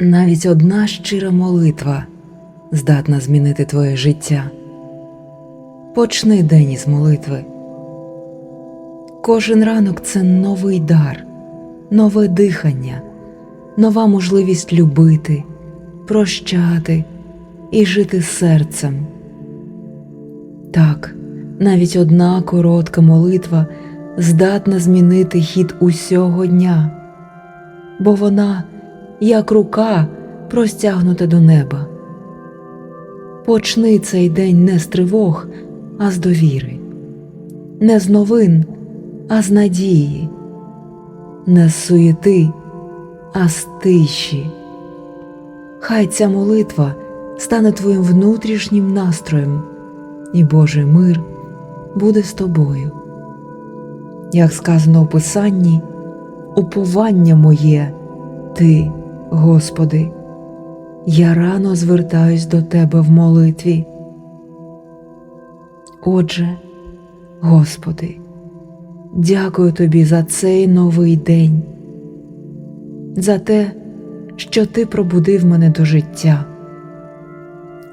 Навіть одна щира молитва здатна змінити твоє життя. Почни день із молитви. Кожен ранок це новий дар, нове дихання, нова можливість любити, прощати і жити серцем. Так, навіть одна коротка молитва здатна змінити хід усього дня, бо вона, як рука, простягнута до неба. Почни цей день не з тривог, а з довіри, не з новин, а з надії, не з суєти, а з тиші. Хай ця молитва стане твоїм внутрішнім настроєм, і Божий мир буде з тобою. Як сказано у Писанні, уповання моє, Ти, Господи, я рано звертаюсь до Тебе в молитві. Отже, Господи, дякую Тобі за цей новий день, за те, що Ти пробудив мене до життя,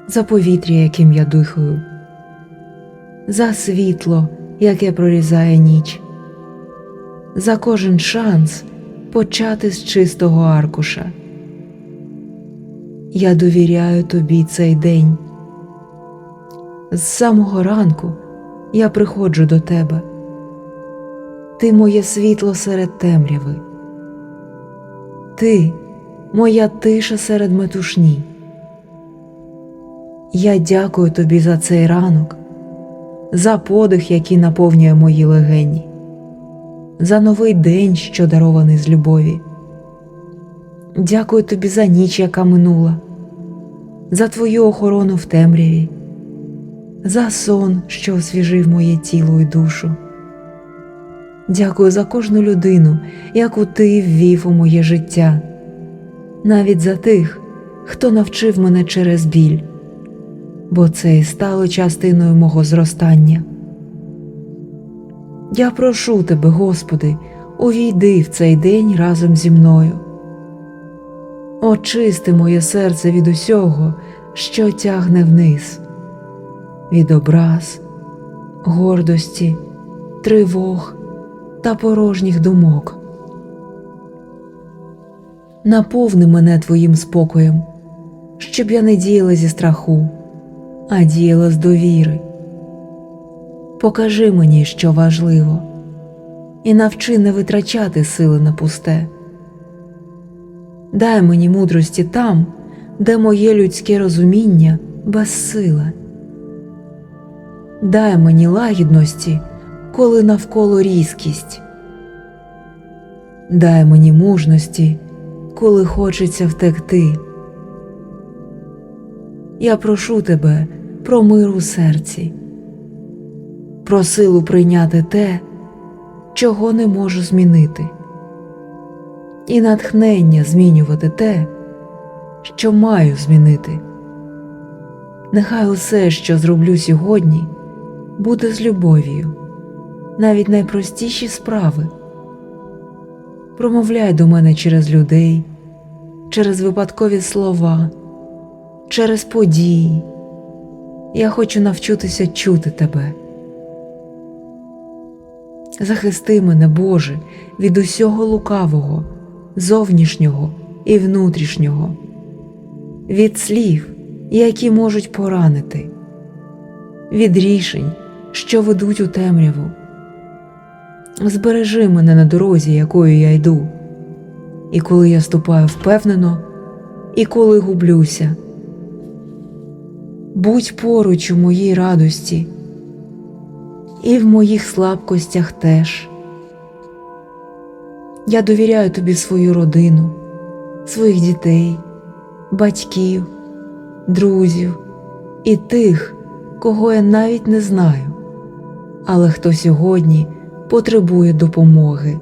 за повітря, яким я дихаю, за світло, яке прорізає ніч, за кожен шанс почати з чистого аркуша. Я довіряю тобі цей день. З самого ранку я приходжу до тебе. Ти моє світло серед темряви. Ти моя тиша серед метушні. Я дякую тобі за цей ранок, за подих, який наповнює мої легені, за новий день, що дарований з любові. Дякую тобі за ніч, яка минула, за твою охорону в темряві, за сон, що освіжив моє тіло і душу. Дякую за кожну людину, яку ти ввів у моє життя, навіть за тих, хто навчив мене через біль, бо це і стало частиною мого зростання. Я прошу тебе, Господи, увійди в цей день разом зі мною. Очисти моє серце від усього, що тягне вниз, від образ, гордості, тривог та порожніх думок. Наповни мене твоїм спокоєм, щоб я не діяла зі страху, а діяла з довіри. Покажи мені, що важливо, і навчи не витрачати сили на пусте. Дай мені мудрості там, де моє людське розуміння безсиле. Дай мені лагідності, коли навколо різкість. Дай мені мужності, коли хочеться втекти. Я прошу тебе про мир у серці, про силу прийняти те, чого не можу змінити і натхнення змінювати те, що маю змінити. Нехай усе, що зроблю сьогодні, буде з любов'ю, навіть найпростіші справи. Промовляй до мене через людей, через випадкові слова, через події. Я хочу навчитися чути тебе. Захисти мене, Боже, від усього лукавого зовнішнього і внутрішнього, від слів, які можуть поранити, від рішень, що ведуть у темряву. Збережи мене на дорозі, якою я йду, і коли я ступаю впевнено, і коли гублюся. Будь поруч у моїй радості, і в моїх слабкостях теж. Я довіряю тобі свою родину, своїх дітей, батьків, друзів і тих, кого я навіть не знаю, але хто сьогодні потребує допомоги.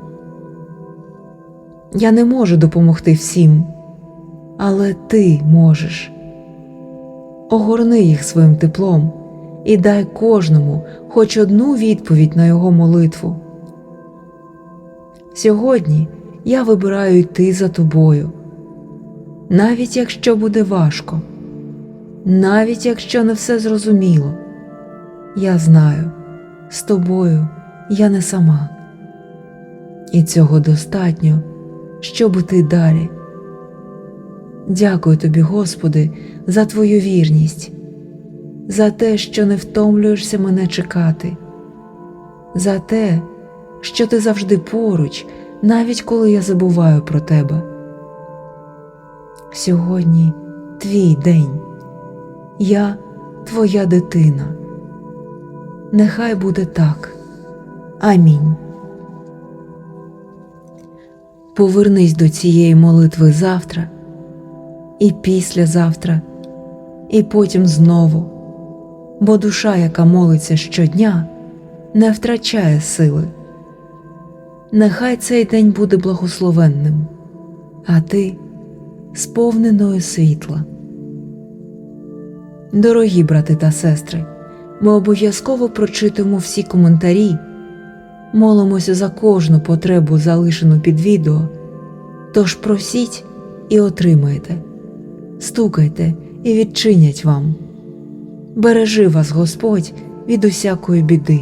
Я не можу допомогти всім, але ти можеш. Огорни їх своїм теплом і дай кожному хоч одну відповідь на його молитву. Сьогодні я вибираю йти за тобою. навіть якщо буде важко, навіть якщо не все зрозуміло, я знаю, з тобою я не сама. І цього достатньо, щоб іти далі. Дякую тобі, Господи, за Твою вірність, за те, що не втомлюєшся мене чекати, за те, що ти завжди поруч, навіть коли я забуваю про тебе. Сьогодні твій день, я твоя дитина. Нехай буде так. Амінь. Повернись до цієї молитви завтра, і післязавтра, і потім знову, бо душа, яка молиться щодня, не втрачає сили. Нехай цей день буде благословенним, а ти сповненою світла. Дорогі брати та сестри, ми обов'язково прочитаємо всі коментарі, молимося за кожну потребу, залишену під відео. Тож просіть і отримайте, стукайте і відчинять вам. Бережи вас Господь від усякої біди.